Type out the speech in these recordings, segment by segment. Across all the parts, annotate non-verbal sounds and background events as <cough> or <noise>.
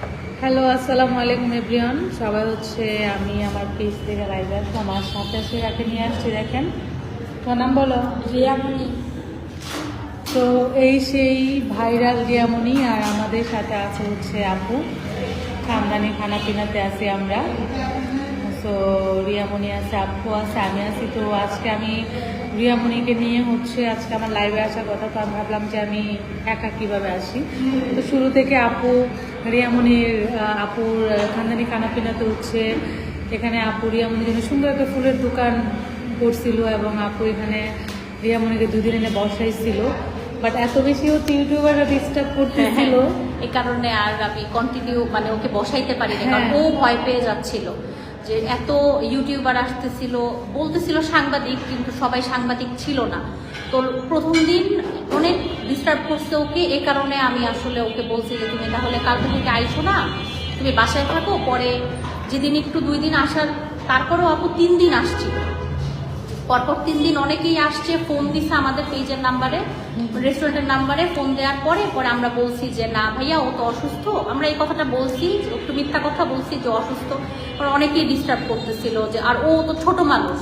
Hello আসসালামু আলাইকুম everyone সবাই হচ্ছে আমি আমার পেজ থেকে লাইভ আসব আমার সাথে সে রাখে নিয়ে আসছি দেখেন। তো নাম বলো? রিয়ামণি। তো এই সেই ভাইরাল রিয়ামণি আর আমাদের সাথে আছে হচ্ছে আপু। খানদানি খানা পিনাতে আছি আমরা। তো রিয়ামণি আছে আপু আছে আমি আছি। তো আজকে আমি রিয়ামণিকে নিয়ে হচ্ছে আজকে আমার লাইভে আসার কথা তো আমি ভাবলাম যে আমি একা কীভাবে আসি? তো শুরু থেকে আপু রিয়ামণির আপুর খানদানি খানা পিনাতে হচ্ছে এখানে আপু রিয়ামণির জন্য সুন্দর একটা ফুলের দোকান করছিল এবং আপু এখানে রিয়ামণিকে দুদিন এনে বসাইছিল। বাট এত বেশি হচ্ছে ইউটিউবাররা ডিস্টার্ব করতেছিল। এই কারণে আর আমি কন্টিনিউ মানে ওকে বসাইতে পারিনি কারণ হ্যাঁ। ও ভয় পেয়ে যাচ্ছিল। যে এত ইউটিউবার আসতেছিল, বলতেছিল সাংবাদিক, কিন্তু সবাই সাংবাদিক ছিল না। তো প্রথম দিন অনেক ডিস্টার্ব করছে ওকে, এ কারণে আমি আসলে ওকে বলছি যে, তুমি তাহলে কালকে থেকে আইসো না, তুমি বাসায় থাকো, পরে যেদিন একটু দুই দিন আসার, তারপরেও আপু তিন দিন আসছিল। পরপর তিন দিন অনেকেই আসছে ফোন দিছে আমাদের পেজের নাম্বারে রেস্টুরেন্টের নাম্বারে ফোন দেওয়ার পরে পরে আমরা বলছি যে, না ভাইয়া, ও তো অসুস্থ। আমরা এই কথাটা বলছি, একটু মিথ্যা কথা বলছি যে, অসুস্থ। অনেকেই ডিস্টার্ব করতেছিল যে, আর ও তো ছোট মানুষ।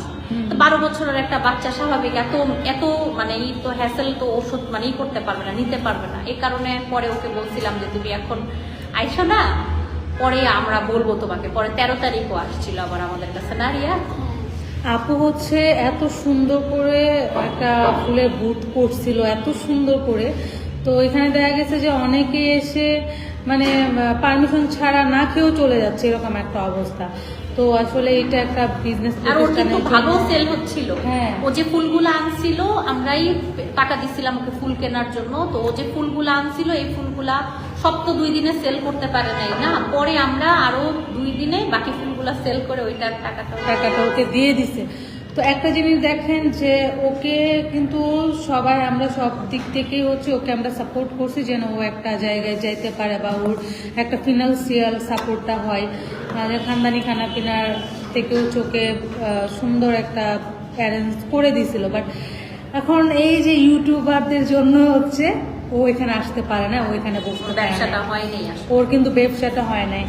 বারো বছরের একটা বাচ্চা স্বাভাবিক, এত এত মানে ই তো হ্যাসেল তো ওষুধ মানে ই করতে পারবে না, নিতে পারবে না। এই কারণে পরে ওকে বলছিলাম যে, তুমি এখন আইসো না, পরে আমরা বলব তোমাকে। পরে তেরো তারিখও আসছিল আবার আমাদের কাছে। না রিয়া? আপু হচ্ছে এত সুন্দর করে একটা ফুলের বুথ করছিল এত সুন্দর করে। তো এখানে দেখা গেছে যে অনেকে এসে মানে পারমিশন ছাড়া না খেয়েও চলে যাচ্ছে এরকম একটা অবস্থা। তো আসলে এটা একটা বিজনেস আর ওর কিন্তু ভালো সেল হচ্ছিল। হ্যাঁ। ও যে ফুলগুলো আনছিল আমরাই টাকা দিছিলাম ওকে ফুল কেনার জন্য। তো ও যে ফুলগুলো আনছিল এই ফুলগুলা সব তো দুই দিনে সেল করতে পারে নাই না। পরে আমরা আরও দিনে বাকি ফুলগুলো সেল করে ওইটার টাকাটা টাকাটা ওকে দিয়ে দিছে। তো একটা জিনিস দেখেন যে ওকে কিন্তু সবাই আমরা সব দিক থেকেই হচ্ছে ওকে আমরা সাপোর্ট করছি যেন ও একটা জায়গায় যাইতে পারে বা ওর একটা ফিনান্সিয়াল সাপোর্টটা হয়। আর খানদানি খানা পিনার থেকে হচ্ছে ওকে সুন্দর একটা অ্যারেঞ্জ করে দিছিল। বাট এখন এই যে ইউটিউবারদের জন্য হচ্ছে ও এখানে আসতে পারে না ও এখানে বসতে পারে ব্যবসাটা আসলে। ওর কিন্তু ব্যবসাটা হয় নাই।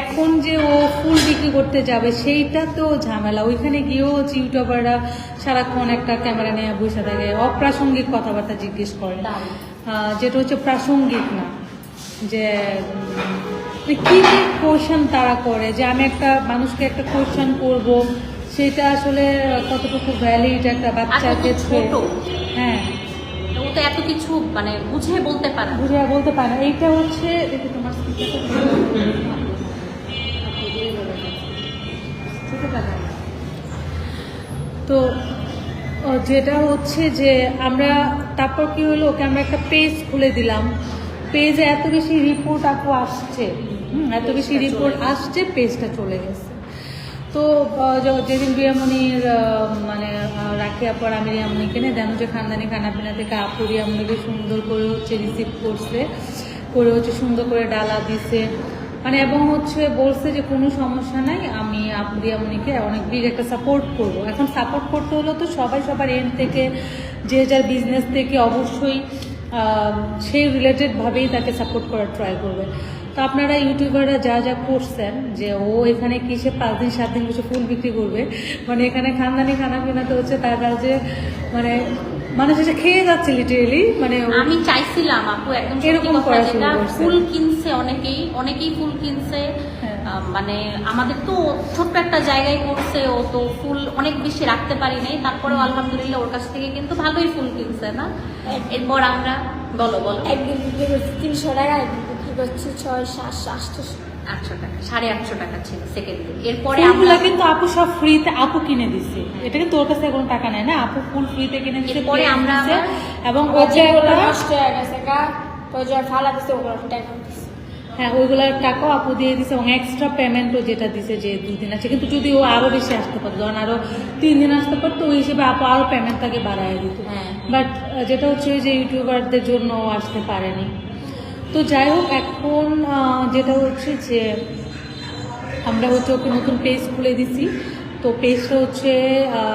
এখন যে ও ফুল বিক্রি করতে যাবে সেইটা তো ঝামেলা। ওইখানে গিয়েও হচ্ছে ইউটিউবাররা সারাক্ষণ একটা ক্যামেরা নিয়ে বসে থাকে। অপ্রাসঙ্গিক কথাবার্তা জিজ্ঞেস করে। যেটা হচ্ছে প্রাসঙ্গিক না। যে কি কি কোয়েশন তারা করে যে আমি একটা মানুষকে একটা কোয়েশন করব সেটা আসলে কতটুকু ভ্যালিড একটা ক্ষেত্রে? ছোট। হ্যাঁ। তো এত কিছু মানে বুঝে বলতে পারে। বুঝে বলতে পারে। না এইটা হচ্ছে তোমার তো যেটা হচ্ছে যে আমরা তারপর কি হলো? ওকে আমরা একটা পেজ খুলে দিলাম। পেজে এত বেশি রিপোর্ট আপু আসছে। এত বেশি রিপোর্ট আসছে পেজটা চলে গেছে। তো যেদিন রিয়ামণির আহ, মানে রাখি আপার আমি রিয়ামণিকে নিয়ে দেন যে খানদানি খানাপিনা থেকে আপু রিয়ামণিকে সুন্দর করে হচ্ছে রিসিভ করছে করে হচ্ছে সুন্দর করে ডালা দিছে। মানে এবং হচ্ছে বলছে যে কোনো সমস্যা নাই আমি আপু রিয়ামণিকে অনেক বিগ একটা সাপোর্ট করব। এখন সাপোর্ট করতে হলে তো সবাই সবার এন্ড থেকে যে যার বিজনেস থেকে অবশ্যই সেই রিলেটেডভাবেই তাকে সাপোর্ট করার ট্রাই করবে। তো আপনারা ইউটিউবাররা যা যা করছেন যে ও এখানে কিসে পাঁচ দিন সাত দিন বসে ফুল বিক্রি করবে মানে এখানে খানদানি খানা পিনাতে হচ্ছে তার কাছে মানে মানুষ এসে খেয়ে যাচ্ছে লিটারেলি মানে আমি চাইছিলাম আপু একদম এরকম যেটা ফুল কিনছে অনেকেই অনেকেই ফুল কিনছে হ্যাঁ। মানে আমাদের তো ছোট্ট একটা জায়গায় করছে ও তো ফুল অনেক বেশি রাখতে পারি নাই তারপরেও আলহামদুলিল্লাহ ওর কাছ থেকে কিন্তু ভালোই ফুল কিনছে না? এরপর আমরা বলো বলো। একদিন তিনশো টাকা করছি ছয় সাতশো আটশো টাকা সাড়ে আটশো টাকা ছিল সেকেন্ড দিন এরপরে আমরা কিন্তু আপু সব ফ্রিতে আপু কিনে দিচ্ছে এটা কিন্তু তোর কাছে কোনো টাকা নেয় না? আপু ফুল ফ্রিতে কিনে কিনে আমরা এবং ওই ওকে যেগুলো একটা নষ্ট হয়ে গেছে গা ওই যে ফালা দিছে ওগুলো টাকা হ্যাঁ ওইগুলোর টাকাও আপু দিয়ে দিছে এবং এক্সট্রা পেমেন্টও যেটা দিছে যে দুই দিন আছে। কিন্তু যদি ও আরও বেশি আসতে পারতো ধরেন আরও তিন দিন আসতে পারতো ওই হিসেবে আপু আরও পেমেন্ট তাকে বাড়ায় দিত। হ্যাঁ। বাট যেটা হচ্ছে ওই যে ইউটিউবারদের জন্য ও আসতে পারেনি। তো যাই হোক, এখন যেটা হচ্ছে যে আমরা হচ্ছে ওকে নতুন পেজ খুলে দিছি। তো পেজটা হচ্ছে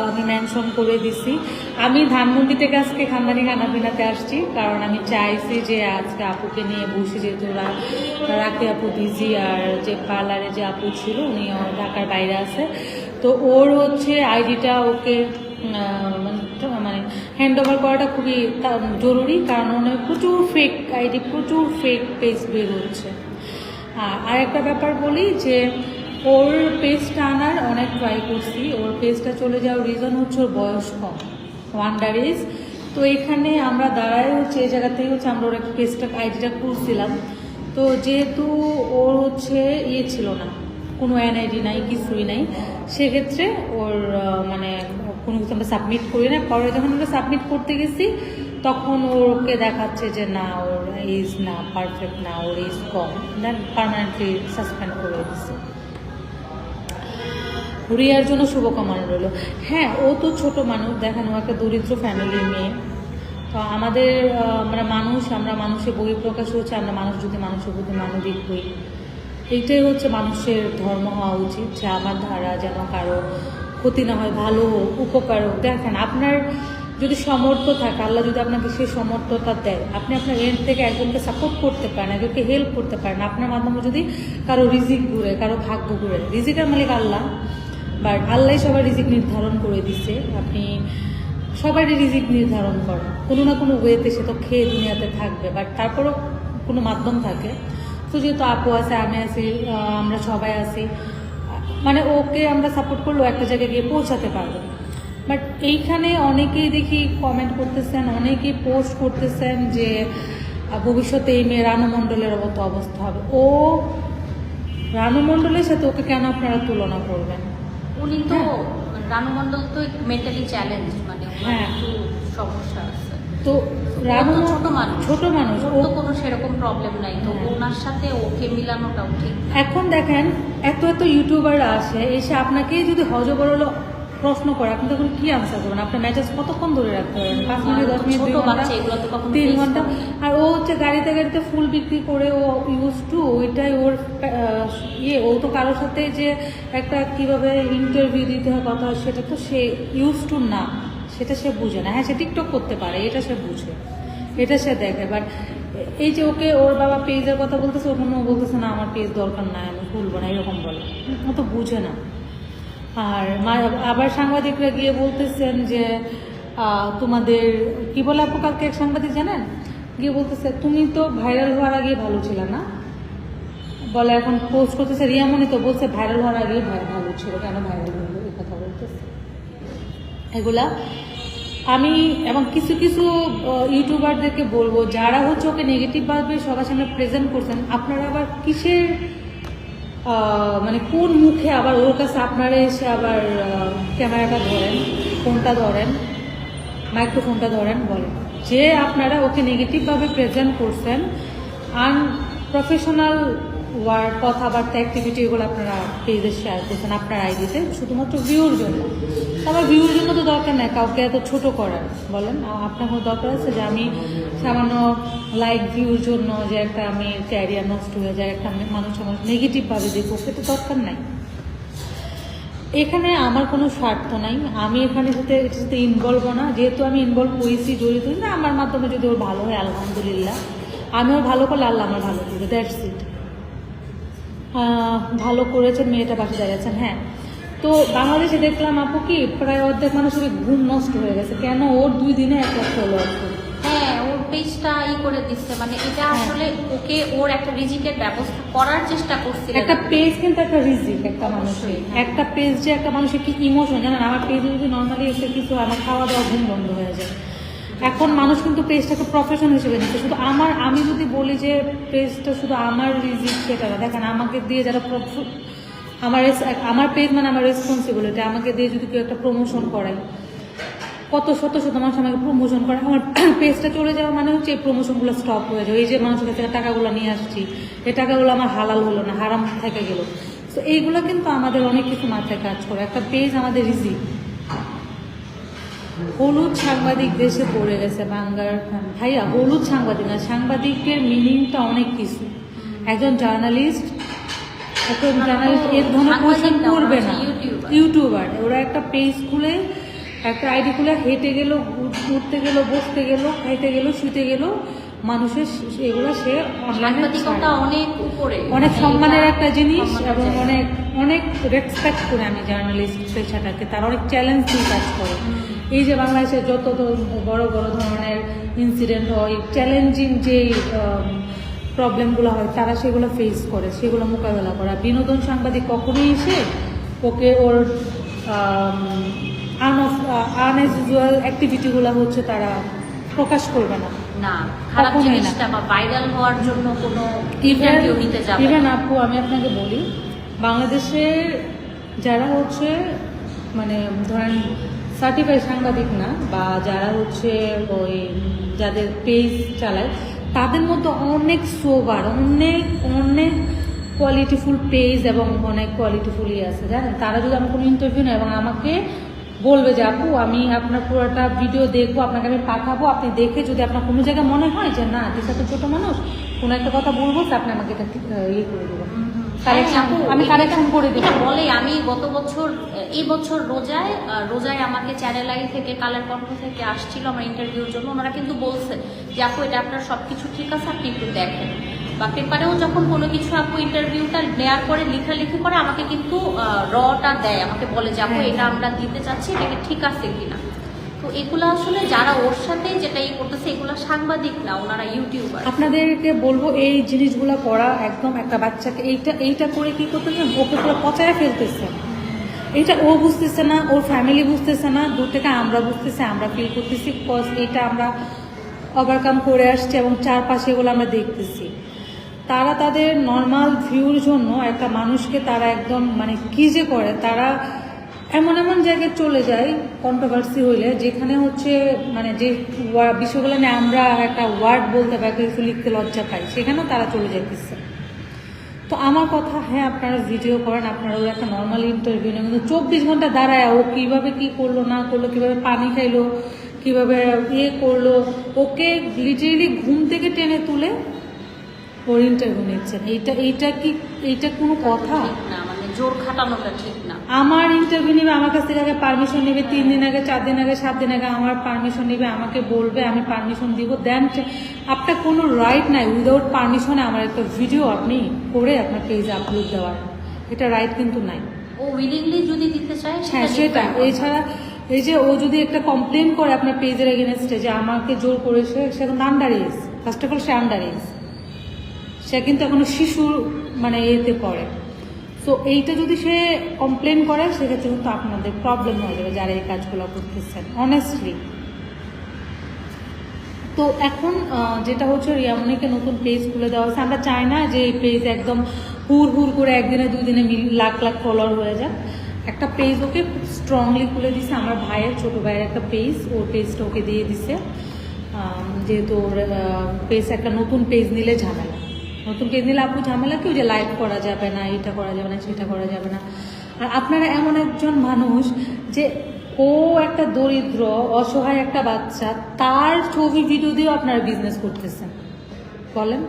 আমি মেনশন করে দিছি। আমি ধানমন্ডি থেকে আজকে খানদানি খানা পিনাতে আসছি, কারণ আমি চাইছি যে আজকে আপুকে নিয়ে বসে যেহেতু রা- রাখি আপু বিজি আর যে পার্লারে যে আপু ছিল উনি ঢাকার বাইরে আছে। তো ওর হচ্ছে আইডিটা ওকে মানে হ্যান্ড ওভার করাটা খুবই জরুরি, কারণ ওনার প্রচুর ফেক আইডি প্রচুর ফেক পেজ বের হচ্ছে। আর একটা ব্যাপার বলি যে, ওর পেজটা আনার অনেক ট্রাই করছি। ওর পেজটা চলে যাওয়ার রিজন হচ্ছে ওর বয়স কম। ওয়ান্ডার এজ তো এখানে আমরা দাঁড়াই হচ্ছে, এই জায়গা থেকে হচ্ছে আমরা ওর একটা পেজটা আইডিটা খুলছিলাম। তো যেহেতু ওর হচ্ছে ইয়ে ছিল না, কোনো এনআইডি নাই, কিছুই নাই, সেক্ষেত্রে ওর মানে কোনো কিছু আমরা সাবমিট করি না। পরে যখন আমরা সাবমিট করতে গেছি, তখন ওকে দেখাচ্ছে যে না, ওর এজ না পারফেক্ট না, ওর এজ কম। দেন পারমানেন্টলি সাসপেন্ড করে দিচ্ছে রিয়ার জন্য শুভকামনা রইল। হ্যাঁ ও তো ছোট মানুষ, দেখেন একটা দরিদ্র ফ্যামিলির মেয়ে। তো আমাদের আমরা মানুষ, আমরা মানুষের বহিঃপ্রকাশ হচ্ছে, আমরা মানুষ যদি মানুষের প্রতি মানবিক হই। এইটাই হচ্ছে মানুষের ধর্ম হওয়া উচিত, যে আমার দ্বারা যেন কারও ক্ষতি না হয়, ভালো হোক, উপকার হোক। দেখেন, আপনার যদি সমর্থ থাকে, আল্লাহ যদি আপনাকে সেই সমর্থতা দেয়, আপনি আপনার এন্ড থেকে একজনকে সাপোর্ট করতে পারেন, একজনকে হেল্প করতে পারেন, আপনার মাধ্যমে যদি কারও রিজিক ঘুরে, কারও ভাগ্য ঘুরে, রিজিকের মালিক আল্লাহ বাট আল্লাহ সবার রিজিক নির্ধারণ করে দিছে। আপনি সবারই রিজিক নির্ধারণ করে কোনো না কোনো ওয়েতে সে তো খেয়ে দুনিয়াতে থাকবে বাট তারপরও কোনো মাধ্যম থাকে। তো যেহেতু আপু আছে, আমি আছি আমরা সবাই আছি মানে ওকে আমরা সাপোর্ট করলেও একটা জায়গায় গিয়ে পৌঁছাতে পারব বাট এইখানে অনেকেই দেখি কমেন্ট করতেছেন অনেকেই পোস্ট করতেছেন যে ভবিষ্যতে এই মেয়ে রানু মণ্ডলের মতো অবস্থা হবে ও রানু মণ্ডলের সাথে ওকে কেন আপনারা তুলনা করবেন উনি তো হ্যাঁ। রানু মণ্ডল তো মেন্টালি চ্যালেঞ্জ মানে হ্যাঁ। একটু সমস্যা আছে তো তো ছোট মানুষ। ছোট মানুষ ওর ও কোনো সেরকম প্রবলেম নাই। তো। ওনার সাথে ওকে মিলানোটাও ঠিক। এখন দেখেন এত এত ইউটিউবাররা আসে এসে আপনাকেই যদি হজবরল প্রশ্ন করে আপনি তখন কি আনসার করবেন? আপনার মেজাজ কতক্ষণ ধরে রাখতে পারবেন পাঁচ মিনিট দশ মিনিট দুই ঘণ্টা? তিন ঘণ্টা? আর ও হচ্ছে গাড়িতে গাড়িতে ফুল বিক্রি করে ও ইউজ টু ওইটাই ওর ইয়ে। ও তো কারোর সাথে যে একটা কীভাবে ইন্টারভিউ দিতে হয় কথা সেটা তো সে ইউজ টু না। সেটা সে বুঝে না। হ্যাঁ সে টিকটক করতে পারে, এটা সে বুঝে, এটা সে দেখে। বাট এই যে ওকে ওর বাবা পেজের কথা বলতেছে ওখানে ও বলতেছে, না, আমার পেজ দরকার নাই, আমি খুলবো না, এরকম বলে। ও তো বুঝে না। আর আবার সাংবাদিকরা গিয়ে বলতেছেন যে তোমাদের, কি বলে আপু কালকে এক সাংবাদিক জানেন? গিয়ে বলতেছে, তুমি তো ভাইরাল হওয়ার আগে ভালো ছিল না? বলে, এখন পোস্ট করতেছে রিয়ামনি তো বলছে ভাইরাল হওয়ার ভাই ভালো ছিল। কেন ভাইরাল হলো? এই কথা বলতেছে। এগুলা আমি এবং কিছু কিছু ইউটিউবারদেরকে বলব, যারা হচ্ছে ওকে নেগেটিভভাবে সবার সামনে প্রেজেন্ট করছেন, আপনারা আবার কিসের মানে কোন মুখে আবার ওর কাছে আপনারা এসে আবার ক্যামেরাটা ধরেন, ফোনটা ধরেন মাইক্রোফোনটা ধরেন, বলেন। যে আপনারা ওকে নেগেটিভভাবে প্রেজেন্ট করছেন আনপ্রফেশনাল ওয়ার্ড, কথাবার্তা অ্যাক্টিভিটি এগুলো আপনারা পেজে শেয়ার করছেন, আপনার আইডিতে শুধুমাত্র ভিউর জন্য। আমার ভিউর জন্য তো দরকার নেই, কাউকে এত ছোট করার, বলেন। আপনার কোনো দরকার আছে যে আমি সামান্য লাইক ভিউর জন্য যে একটা আমি ক্যারিয়ার নষ্ট হয়ে যায়, একটা আমি- মানুষ আমার নেগেটিভভাবে দেখব সেটা দরকার নাই। এখানে আমার কোনো স্বার্থ নাই। আমি এখানে সাথে এটার সাথে ইনভলভ না। যেহেতু আমি ইনভলভ হয়েছি, জড়িত না, আমার মাধ্যমে যদি ওর ভালো হয়, আলহামদুলিল্লাহ। আমি ওর ভালো করলে আল্লাহ আমার ভালো করবে দ্যাটস ইট ভালো করেছেন মেয়েটা পাশে দাঁড়িয়েছেন হ্যাঁ। তো বাংলাদেশে দেখলাম আপু কি প্রায় অর্ধেক মানুষের ঘুম নষ্ট হয়ে গেছে। কেন ওর দুই দিনে এক লাখ ফলোয়ার হ্যাঁ ওর পেজটা ই করে দিচ্ছে। মানে এটা হ্যাঁ। আসলে ওকে ওর একটা রিজিকের ব্যবস্থা করার চেষ্টা করছিলেন। একটা পেজ কিন্তু একটা রিজিক একটা মানুষের। হ্যাঁ। একটা পেজ যে একটা মানুষের কি ইমোশন জানেন? আমার পেজে যদি নর্মালি এসে কিছু আমার খাওয়া দাওয়া ঘুম বন্ধ হয়ে যায়। এখন মানুষ কিন্তু পেজটাকে প্রফেশন হিসেবে নিচ্ছে। শুধু আমার, আমি যদি বলি যে পেজটা শুধু আমার রিজিক সেটা না। দেখেন, আমাকে দিয়ে যারা আমার আমার পেজ মানে আমার রেসপন্সিবিলিটি আমাকে দিয়ে যদি কেউ একটা প্রমোশন করায় কত শত শত মানুষ আমাকে প্রমোশন করে, আমার <clears throat> পেজটা চলে যাওয়া মানে হচ্ছে এই প্রমোশনগুলো স্টপ হয়ে যাবে এই যে মানুষের কাছে টাকাগুলো নিয়ে আসছি, এই টাকাগুলো আমার হালাল হলো না, হারাম থেকে গেল। তো এইগুলো কিন্তু আমাদের অনেক কিছু মাথায় কাজ করে। একটা পেজ আমাদের ইজি হলুদ সাংবাদিক দেশে পড়ে গেছে বাংলার ভাইয়া হলুদ সাংবাদিক না সাংবাদিকের মিনিংটা অনেক কিছু একজন জার্নালিস্ট একজন জার্নালিস্ট এর ধরনের কোশ্চেন করবে না ইউটিউবার। ইউটিউবার ওরা একটা পেজ খুলে একটা আইডি খুলে হেঁটে গেলো উঠতে গেলো বসতে গেলো খাইতে গেলো শুতে গেল মানুষের এগুলো সে অনেক উপরে। অনেক মানে সম্মানের একটা জিনিস এবং অনেক অনেক রেসপেক্ট করে আমি জার্নালিস্ট পেশাটাকে তার অনেক চ্যালেঞ্জ দিয়ে কাজ করে। এই যে বাংলাদেশে যত বড় বড় ধরনের ইনসিডেন্ট হয় চ্যালেঞ্জিং যে প্রবলেমগুলো হয় তারা সেগুলো ফেস করে সেগুলো মোকাবেলা করা। বিনোদন সাংবাদিক কখনোই এসে ওকে ওর আনএসিউয়াল অ্যাক্টিভিটিগুলো হচ্ছে তারা প্রকাশ করবে না। না খারাপ জিনিসটা বা ভাইরাল হওয়ার জন্য কোনো ইন্টারভিউ নিতে যাবে ইভেন না। আপু আমি আপনাকে বলি বাংলাদেশের যারা হচ্ছে মানে ধরেন সার্টিফাইড সাংবাদিক না বা যারা হচ্ছে ওই যাদের পেজ চালায় তাদের মধ্যে অনেক সোবার অনেক অনেক কোয়ালিটিফুল পেজ এবং অনেক কোয়ালিটিফুলই আছে জানেন তারা যদি আমার কোনো ইন্টারভিউ নেয় এবং আমাকে বলবে যে আপু আমি আপনার পুরোটা ভিডিও দেখব আপনাকে আমি পাঠাবো। আপনি দেখে যদি আপনার কোনো জায়গায় মনে হয় যে না দিশা তো ছোটো মানুষ কোনো একটা কথা বলব তো আপনি আমাকে এটা ঠিক, ইয়ে করে দেবেন হ্যাঁ, আপু, আমি কারেকশন করে দেবো। বলে আমি গত বছর এই বছর রোজায় রোজায় আমাকে চ্যানেল আই থেকে কালের কণ্ঠ থেকে আসছিল আমার ইন্টারভিউর জন্য। ওনারা কিন্তু বলছে যে আপু এটা আপনার সবকিছু ঠিক আছে আপনি একটু দেখেন। বা পেপারেও যখন কোনো কিছু আপু ইন্টারভিউটা নেওয়ার পরে লেখালেখি করে আমাকে কিন্তু রটা দেয়। আমাকে বলে যে আপু হ্যাঁ। এটা আমরা দিতে চাচ্ছি এটাকে ঠিক আছে কিনা? তো এগুলো আসলে যারা ওর সাথে যেটা ই করতেছে এগুলো সাংবাদিক না ওনারা ইউটিউবার আপনাদেরকে বলব এই জিনিসগুলো করা একদম একটা বাচ্চাকে এইটা এইটা করে কি করতেছেন ওকে পুরো পচায় ফেলতেছে। এটা ও বুঝতেছে না ওর ফ্যামিলি বুঝতেছে না দূর থেকে আমরা বুঝতেছি আমরা ফিল করতেছি কজ এটা আমরা ওভারকাম করে আসছি এবং চারপাশে এগুলো আমরা দেখতেছি। তারা তাদের নর্মাল ভিউর জন্য একটা মানুষকে তারা একদম মানে কি যে করে, তারা এমন এমন জায়গায় চলে যায় কন্ট্রোভার্সি হইলে, যেখানে হচ্ছে মানে যে নিয়ে আমরা একটা ওয়ার্ড বলতে বা কিছু লিখতে লজ্জা পাই, সেখানেও তারা চলে যাইতেছে। তো আমার কথা হ্যাঁ আপনারা ভিডিও করেন আপনারা ওই একটা নর্মাল ইন্টারভিউ নেন, কিন্তু চব্বিশ ঘণ্টা দাঁড়ায়, ও কীভাবে কি করল, না করল, কীভাবে পানি খাইলো, কীভাবে ইয়ে করল, ওকে লিটারেলি ঘুম থেকে টেনে তুলে ওর ইন্টারভিউ নিচ্ছেন এইটা এইটা কি এইটা কোনো কথা? না মানে জোর খাটানোটা ঠিক না। আমার ইন্টারভিউ নেবে আমার কাছ থেকে আগে পারমিশন নেবে তিন দিন আগে চার দিন আগে সাত দিন আগে আমার পারমিশন নেবে আমাকে বলবে আমি পারমিশন দিব। দেন আপনার কোনো রাইট নাই। উইদাউট পারমিশনে আমার একটা ভিডিও আপনি করে আপনার পেজে আপলোড দেওয়ার। এটা রাইট কিন্তু নাই। ও উইলিংলি যদি দিতে চায় হ্যাঁ সেটা। এছাড়া এই যে ও যদি একটা কমপ্লেন করে আপনার পেজের এগেনস্টে যে আমাকে জোর করেছে সে এখন under age first of all say under age সে কিন্তু এখনও শিশুর মানে এতে পড়ে। তো এইটা যদি সে কমপ্লেন করে, সেক্ষেত্রে কিন্তু আপনাদের প্রবলেম হয়ে যাবে যারা এই কাজগুলো করতেছেন অনেস্টলি তো এখন যেটা হচ্ছে রিয়ামনিকে নতুন পেজ খুলে দেওয়া হয়েছে। আমরা চাই না যে এই পেজ একদম হুর হুর করে একদিনে দুই দিনে লাখ লাখ ফলোয়ার হয়ে যাক। একটা পেজ ওকে খুব স্ট্রংলি খুলে দিছে। আমার ভাইয়ের, ছোটো ভাইয়ের একটা পেজ ওর পেজটা ওকে দিয়ে দিছে। যেহেতু ওর পেজ একটা নতুন পেজ নিলে ঝামেলা। নতুন পেজ নিলে আপু ঝামেলা কি? ওই যে লাইভ করা যাবে না, এটা করা যাবে না, সেটা করা যাবে না। আর আপনারা এমন একজন মানুষ যে ও একটা দরিদ্র, অসহায় একটা বাচ্চা, তার ছবি ভিডিও দিয়েও আপনারা বিজনেস করতেছেন। বলেন।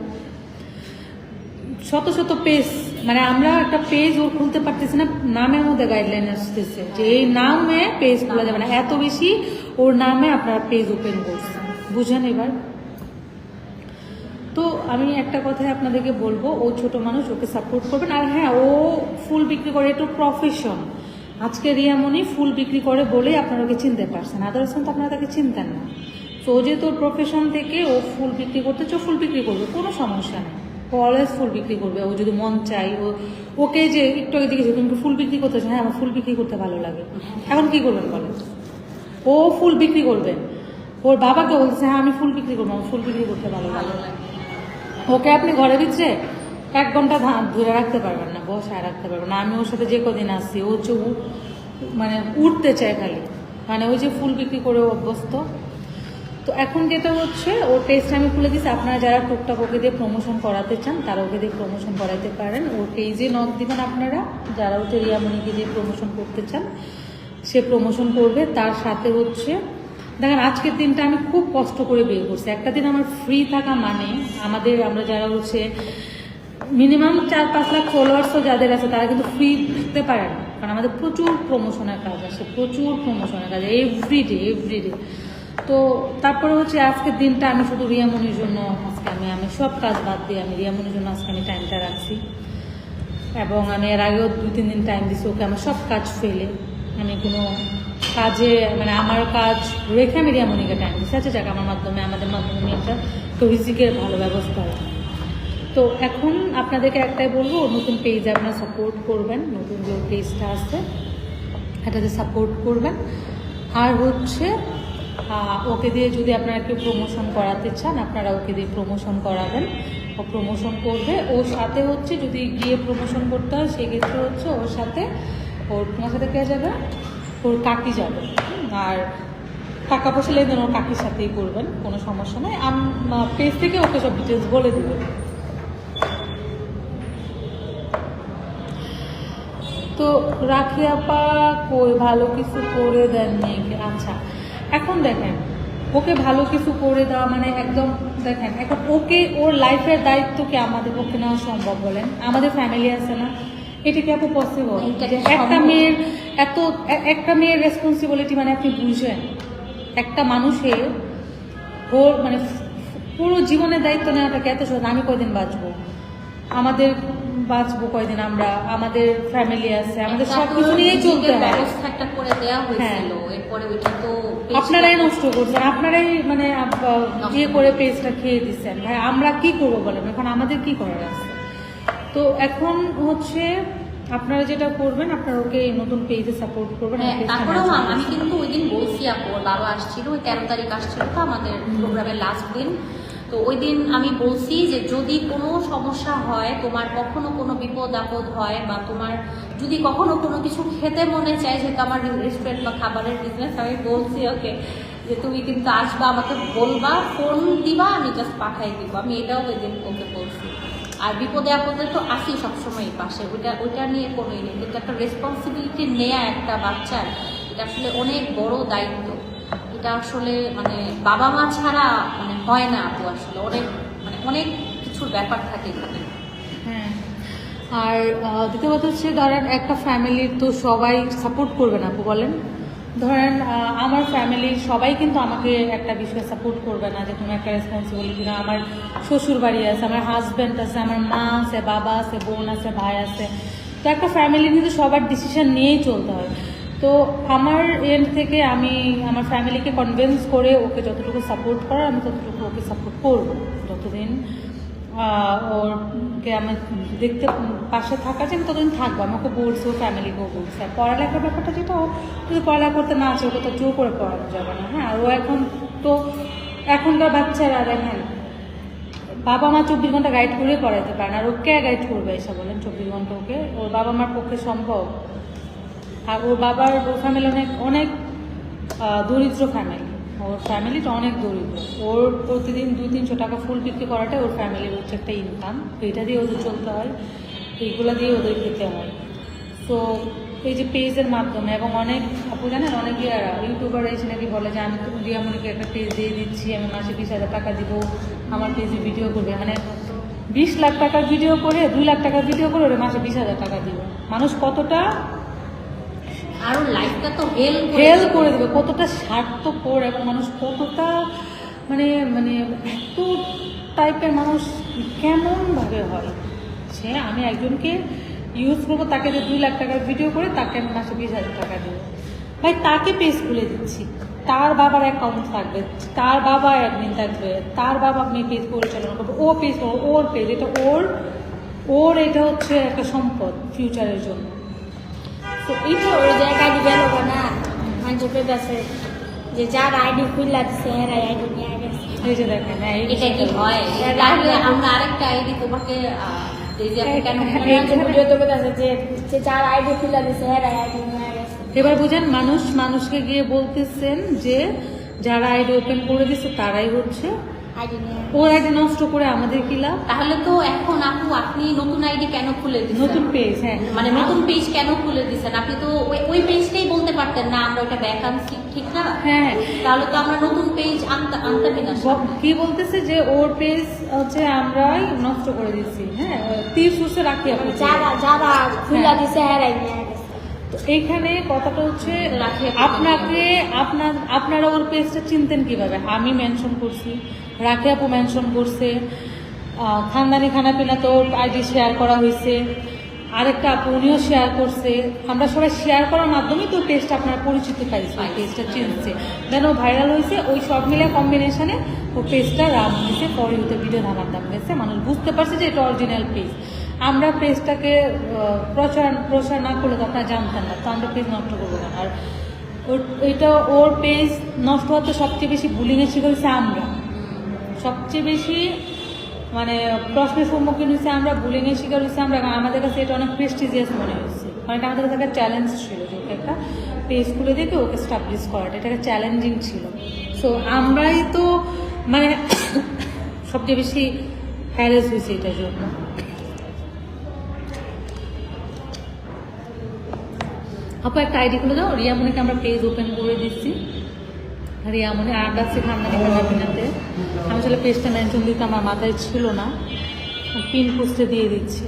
শত শত পেজ মানে আমরা একটা পেজ ওর খুলতে পারতেছি না, নামের মধ্যে গাইডলাইন আসতেছে যে এই নামে পেজ খোলা যাবে না, এত বেশি ওর নামে আপনারা পেজ ওপেন করছেন। বুঝেন এবার। তো আমি একটা কথাই আপনাদেরকে বলব ও ছোট মানুষ ওকে সাপোর্ট করবেন আর হ্যাঁ ও ফুল বিক্রি করে একটু প্রফেশন আজকে রিয়ামনি ফুল বিক্রি করে বলেই আপনারা ওকে চিনতে পারছেন আদার্স তো আপনারা তাকে চিনতেন না তো ও যেহেতু প্রফেশন থেকে ও ফুল বিক্রি করতে চাও ফুল বিক্রি করবে কোনো সমস্যা নেই ও অলওয়েজ ফুল বিক্রি করবে ও যদি মন চাই ও ওকে যে একটু আগে দেখেছি তুমি ফুল বিক্রি করতে হ্যাঁ আমার ফুল বিক্রি করতে ভালো লাগে এখন কি করবেন বলেন ও ফুল বিক্রি করবে ওর বাবাকে বলছে হ্যাঁ আমি ফুল বিক্রি করব আমার ফুল বিক্রি করতে ভালো লাগে ওকে আপনি ঘরে ভিতরে এক ঘণ্টা ধরে রাখতে পারবেন না, বসায় রাখতে পারবেন না। আমি ওর সাথে যে কদিন আসছি ও হচ্ছে মানে উঠতে চায় খালি। মানে ওই যে ফুল বিক্রি করে অভ্যস্ত। তো এখন যেটা হচ্ছে, ওর পেজটা আমি খুলে দিচ্ছি আপনারা যারা টুকটাক ওকে দিয়ে প্রমোশন করাতে চান, তারা ওকে দিয়ে প্রমোশন করাতে পারেন। ওর পেজে নক দিবেন আপনারা। যারা হচ্ছে রিয়ামণিকে দিয়ে প্রমোশন করতে চান, সে প্রমোশন করবে। তার সাথে হচ্ছে দেখেন, আজকের দিনটা আমি খুব কষ্ট করে বের করছি। একটা দিন আমার ফ্রি থাকা মানে আমাদের, আমরা যারা হচ্ছে মিনিমাম চার পাঁচ লাখ ফলোয়ার্সও যাদের আছে, তারা কিন্তু ফ্রি থাকতে পারে না। কারণ আমাদের প্রচুর প্রমোশনের কাজ আছে, প্রচুর প্রমোশনের কাজ এভরিডে এভরিডে তো তারপরে হচ্ছে আজকের দিনটা আমি শুধু রিয়ামনির জন্য আজকে আমি আমি সব কাজ বাদ দিয়ে আমি রিয়ামনির জন্য আজকে আমি টাইমটা রাখছি। এবং আমি এর আগেও দুই, তিন দিন টাইম দিছি, ওকে আমার সব কাজ ফেলে। আমি কোনো কাজে মানে আমার কাজ রেখে আমি রিয়ামনিকে টাইম দিচ্ছি আচ্ছা যাক, আমার মাধ্যমে, আমাদের মাধ্যমে একটা রিজিকের ভালো ব্যবস্থা তো এখন আপনাদেরকে একটাই বলব, নতুন পেজে আপনারা সাপোর্ট করবেন, নতুন যে পেজটা আছে, এটাতে সাপোর্ট করবেন। আর হচ্ছে ওকে দিয়ে যদি আপনারা কেউ প্রমোশন করাতে চান, আপনারা ওকে দিয়ে প্রমোশন করাবেন। ও প্রমোশন করবে, ওর সাথে হচ্ছে যদি গিয়ে প্রমোশন করতে হয়, সেক্ষেত্রে হচ্ছে ওর সাথে, ওর তোমার সাথে কে যাবে? ওর কাকি যাবে। আর টাকা পয়সা লেনদেন ওর কাকির সাথেই করবেন কোনো সমস্যা নেই। আম পেজ থেকে ওকে সব ডিটেলস বলে দেবেন তো রাখি আপা কই ভালো কিছু করে দেননি আচ্ছা এখন দেখেন ওকে ভালো কিছু করে দেওয়া মানে একদম দেখেন এখন ওকে ওর লাইফের দায়িত্ব কি আমাদের পক্ষে নেওয়া সম্ভব বলেন? আমাদের ফ্যামিলি আছে না? এটা কি আপু পসিবল একটা মেয়ের এত একটা মেয়ের রেসপন্সিবিলিটি মানে আপনি বুঝেন। একটা মানুষের ওর মানে পুরো জীবনের দায়িত্ব নেওয়াটাকে এত সহজ। আমি কয়দিন বাঁচবো? আমাদের বাঁচবো কয়দিন আমরা? আমাদের ফ্যামিলি আছে আমাদের সব কিছু নিয়েই চলতে হয়। করে দেওয়া হয়েছিল হ্যাঁ। এরপরে ওইটা তো আপনারাই নষ্ট করছেন আপনারাই মানে ইয়ে করে পেজটা খেয়ে দিচ্ছেন। ভাই আমরা কি করব বলেন? এখন আমাদের কি করার আছে? তো এখন হচ্ছে আপনারা যেটা করবেন আপনারা ওকে এই নতুন পেজে সাপোর্ট করবেন হ্যাঁ, তারপরেও আমি কিন্তু ওই দিন বলছি আপু বাবা আসছিল ওই তেরো তারিখ আসছিল তো আমাদের প্রোগ্রামের লাস্ট দিন। তো ওই দিন আমি বলছি যে যদি কোনো সমস্যা হয় তোমার কখনো কোনো বিপদ আপদ হয় বা তোমার যদি কখনো কোনো কিছু খেতে মনে চায় যেহেতু আমার রেস্টুরেন্ট বা খাবারের বিজনেস আমি বলছি ওকে যে তুমি কিন্তু আসবা আমাকে বলবা ফোন দিবা আমি জাস্ট পাঠাই দিব। আমি এটাও ওই দিন ওকে বলছি। আর বিপদে আপদে তো আসি সবসময় পাশে। ওইটা ওইটা নিয়ে কোনো নেই। কিন্তু একটা রেসপন্সিবিলিটি নেয়া একটা বাচ্চার, এটা আসলে অনেক বড় দায়িত্ব। এটা আসলে মানে বাবা মা ছাড়া মানে হয় না আপু আসলে। অনেক মানে অনেক কিছুর ব্যাপার থাকে এখানে। হ্যাঁ। আর দ্বিতীয় কথা হচ্ছে, ধরেন একটা ফ্যামিলির তো সবাই সাপোর্ট করবে না আপু বলেন। ধরেন আমার ফ্যামিলির সবাই কিন্তু আমাকে একটা বিষয়ে সাপোর্ট করবে না যে তুমি একটা রেসপন্সিবিলিটি না আমার শ্বশুর বাড়ি আছে আমার হাজব্যান্ড আছে আমার মা আছে বাবা আছে বোন আছে ভাই আছে। তো একটা ফ্যামিলি কিন্তু সবার ডিসিশন নিয়েই চলতে হয়। তো আমার এন্ড থেকে আমি আমার ফ্যামিলিকে কনভিন্স করে ওকে যতটুকু সাপোর্ট করার আমি ততটুকু ওকে সাপোর্ট করব যতদিন আহ, ওরকে আমার দেখতে পাশে থাকা আমি ততদিন থাকব আমাকে বলছে ও ফ্যামিলিকেও বলছে। আর পড়ালেখার ব্যাপারটা যেটা, ও যদি পড়ালেখা করতে না আছে ওকে তো জোর করে পড়ানো যাবে না হ্যাঁ? ও এখন তো, এখনকার বাচ্চারা দেখেন, বাবা মা চব্বিশ ঘণ্টা গাইড করে পড়াইতে পারে না, আর ওকে গাইড করবে এসে বলেন, চব্বিশ ঘণ্টা ওকে? ওর বাবা মার পক্ষে সম্ভব। আর ওর বাবার ফ্যামিলি অনেক অনেক দরিদ্র ফ্যামিলি ওর ফ্যামিলিটা অনেক দরিদ্র। ওর প্রতিদিন দুই তিনশো টাকা ফুল বিক্রি করাটাই ওর ফ্যামিলির হচ্ছে একটা ইনকাম এটা দিয়ে ওদের চলতে হয়, এইগুলো দিয়ে ওদের খেতে হয়। তো এই যে পেজের মাধ্যমে এবং অনেক, আপু জানেন, অনেক ইয়ারা ইউটিউবার এসে নাকি বলে যে, আমি তো রিয়ামনিকে একটা পেজ দিয়ে দিচ্ছি, আমি মাসে বিশ হাজার টাকা দিব, আমার পেজে ভিডিও করবে। মানে বিশ লাখ টাকার ভিডিও করে, দুই লাখ টাকার ভিডিও করে ওরা মাসে বিশ হাজার টাকা দিবে। মানুষ কতটা আরও লাইফটা তো হেল হেল করে দেবে। কতটা স্বার্থপর এবং মানুষ কতটা মানে মানে এত টাইপের মানুষ কেমন ভাবে হয়? সে আমি একজনকে ইউজ করব তাকে যে দুই লাখ টাকার ভিডিও করে তাকে আমি মাসে বিশ হাজার টাকা দেবো। ভাই তাকে পেজ খুলে দিচ্ছি। তার বাবার অ্যাকাউন্ট থাকবে তার বাবা অ্যাডমিন থাকবে তার বাবা আপনি পেজ পরিচালনা করবে ও পেজ ওর পেজ এটা ওর ওর এটা হচ্ছে একটা সম্পদ ফিউচারের জন্য। গেল না মানুষের যে যার আইডি খুললা দিচ্ছে এরা আইডি নিয়ে গেছে হ্যাঁ, এটা কি হয় তাহলে আমরা আরেকটা তোমাকে মনে এবার বুঝেন মানুষ মানুষকে গিয়ে বলতেছেন যে যারা আইডি ওপেন করে দিচ্ছে তারাই হচ্ছে ওর আইডি নষ্ট করে আমাদের কি লাভ? তাহলে তো এখন আপু আপনি নতুন আইডি কেন খুলে দিচ্ছেন নতুন পেজ হ্যাঁ। মানে নতুন পেজ কেন খুলে দিচ্ছেন আপনি তো ওই পেজটাই বলতে পারতেন না আমরা ওটা ব্যাক আনছি ঠিক না? হ্যাঁ তাহলে তো আমরা নতুন পেজ আনতে আনতামই না। কি বলতেছে যে ওর পেজ হচ্ছে আমরাই নষ্ট করে দিচ্ছি হ্যাঁ? তীর সুস্থ রাখি আপনি। যারা যারা খুলে দিছে হেরাই নিয়ে তো এইখানে কথাটা হচ্ছে আপনাকে। আপনার আপনারা ওর পেজটা চিনতেন কীভাবে? আমি মেনশন করছি রাখি আপু মেনশন করছে। খানদানি খানাপিনা তো আইডি শেয়ার করা হয়েছে আরেকটা আপু উনিও শেয়ার করছে। আমরা সবাই শেয়ার করার মাধ্যমেই তো পেজটা আপনার পরিচিত পাইছে পেজটা চিনছে। দেন ও ভাইরাল হয়েছে ওই সব মিলে কম্বিনেশনে ও পেজটা রাম হয়েছে পরে হতে ভিডিও ধামার দাম। গেছে মানুষ বুঝতে পারছে যে এটা অরিজিনাল পেজ আমরা পেজটাকে প্রচার প্রচার না করলে তো আপনারা জানতেন না তো আমরা পেজ নষ্ট করব না। আর ওর- এটা ওর পেজ নষ্ট হতে সবচেয়ে বেশি বুলিংয়ের শিকার হচ্ছে আমরা। সবচেয়ে বেশি মানে প্রশ্নের সম্মুখীন হয়েছে আমরা বুলিংয়ের শিকার হয়েছে আমরা আমাদের কাছে এটা অনেক প্রেস্টিজিয়াস মনে হয়েছে। মানে এটা আমাদের কাছে একটা চ্যালেঞ্জ ছিল যে একটা পেজ খুলে দেখে ওকে স্টাবলিশ করাটা, এটা একটা চ্যালেঞ্জিং ছিল। সো আমরাই তো মানে <coughs> সবচেয়ে বেশি হ্যারেস হয়েছে এটার জন্য। আপু, একটা আইডি খুলে দাও। রিয়ামনিকে আমরা পেজ ওপেন করে দিচ্ছি। রিয়ামনি আর্ট আছে খানদানি খানাপিনাতে আমি আসলে পেস্টটা মেনশন দিতে আমার মাথায় ছিল না। পিন পোস্টে দিয়ে দিচ্ছি।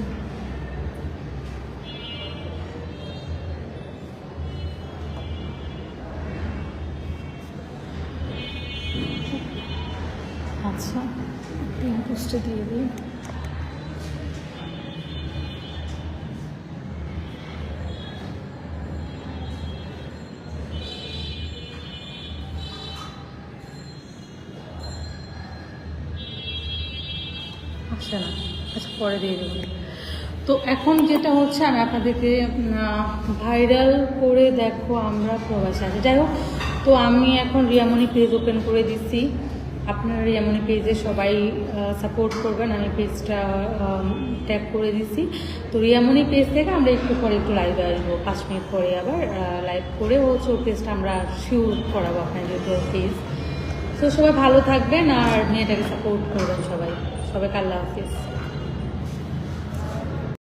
আসছে না। আচ্ছা পরে দিয়ে দেবো। তো এখন যেটা হচ্ছে, আমি আপনাদেরকে ভাইরাল করে দেখো আমরা প্রবাসে আছি। যাই হোক, তো আমি এখন রিয়ামনি পেজ ওপেন করে দিচ্ছি। আপনারা রিয়ামনি পেজে সবাই সাপোর্ট করবেন। আমি পেজটা ট্যাগ করে দিচ্ছি। তো রিয়ামনি পেজ থেকে আমরা একটু পরে একটু লাইভে আসব। পাঁচ মিনিট পরে আবার লাইভ করে হচ্ছে ওই পেজটা আমরা শিওর করাবো আপনাদের পেজ তো সবাই ভালো থাকবেন আর মেয়েটাকে সাপোর্ট করবেন সবাই। সবাইকে আল্লাহ হাফিজ